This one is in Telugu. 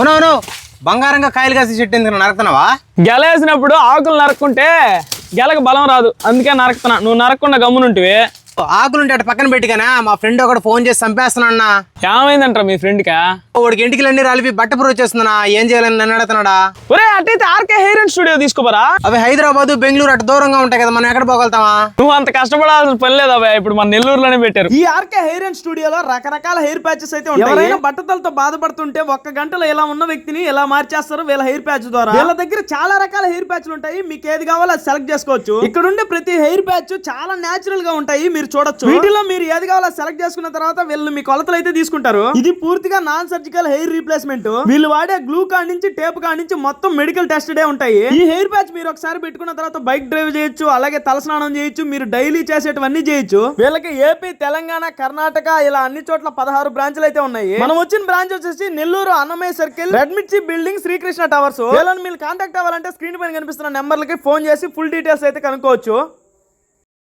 అవును బంగారంగా కాయలు కాసి చెట్టు ఎందుకు నరకుతున్నావా? గెల వేసినప్పుడు ఆకులు నరక్కుంటే గెలకు బలం రాదు. అందుకే నరకుతున్నా. నువ్వు నరకకుండా గమ్మునుంటివి. ఆకులుంటే అటు పక్కన పెట్టిగానా మా ఫ్రెండ్ ఒకడు ఫోన్ చేసి చంపేస్తున్నా అన్న. ఏమైందంటారా మీ ఫ్రెండ్కా వాడికి ఇంటికి రాలిపి బట్ట పురు వచ్చేస్తున్నా ఏం చేయాలని నన్ను అడుగుతున్నాడా? ఒరే అట్టయితే ఆర్కే హెయిర్ అండ్ స్టూడియో తీసుకోపరా? అవి హైదరాబాద్ బెంగళూరు అటు దూరంగా ఉంటాయి కదా మనం ఎక్కడ పోగలుగుతామా? నువ్వు అంత కష్టపడాల్సిన పని లేదు అబ్బాయి ఇప్పుడు మన నెల్లూరులోనే పెట్టారు. ఈ ఆర్కే హెయిర్ అండ్ స్టూడియోలో రకరకాల హెయిర్ ప్యాచెస్ అయితే ఉంటాయి. ఎవరైనా బట్టతలతో బాధపడుతుంటే ఒక్క గంటలో ఇలా ఉన్న వ్యక్తిని ఎలా మార్చేస్తారు వీళ్ళ హెయిర్ ప్యాచ్ ద్వారా. వీళ్ళ దగ్గర చాలా రకాల హెయిర్ ప్యాచ్లు ఉంటాయి. మీకు ఏది కావాలో అది సెలెక్ట్ చేసుకోవచ్చు. ఇక్కడ ఉండే ప్రతి హెయిర్ ప్యాచ్ చాలా నేచురల్గా ఉంటాయి. మీరు చూడొచ్చు. వీటిలో మీరు ఏది కావాలో సెలెక్ట్ చేసుకున్న తర్వాత వీళ్ళు మీ కొలతలు అయితే తీసుకుంటారు. ఇది పూర్తిగా నాన్ సర్జికల్ హెయిర్ రీప్లేస్మెంట్ వీళ్ళు వాడే గ్లూ కార్డ్ నుంచి టేప్ కార్డ్ నుంచి మొత్తం మెడికల్ టెస్టెడ్ ఉంటాయి. ఈ హెయిర్ ప్యాచ్ మీరు ఒకసారి పెట్టుకున్న తర్వాత బైక్ డ్రైవ్ చేయొచ్చు అలాగే తలస్నానం చేయొచ్చు మీరు డైలీ చేసేటివన్నీ చేయొచ్చు. వీళ్ళకి ఏపీ తెలంగాణ కర్ణాటక ఇలా అన్ని చోట్ల పదహారు బ్రాంచ్లు అయితే ఉన్నాయి. మనం వచ్చిన బ్రాంచ్ వచ్చేసి Nellore Annamayya circle red Mirchi building Srikrishna towers వీళ్ళని మీరు కాంటాక్ట్ అవ్వాలంటే స్క్రీన్ పైన కనిపిస్తున్న నెంబర్లకి ఫోన్ చేసి ఫుల్ డీటెయిల్స్ అయితే కనుక్కోవచ్చు.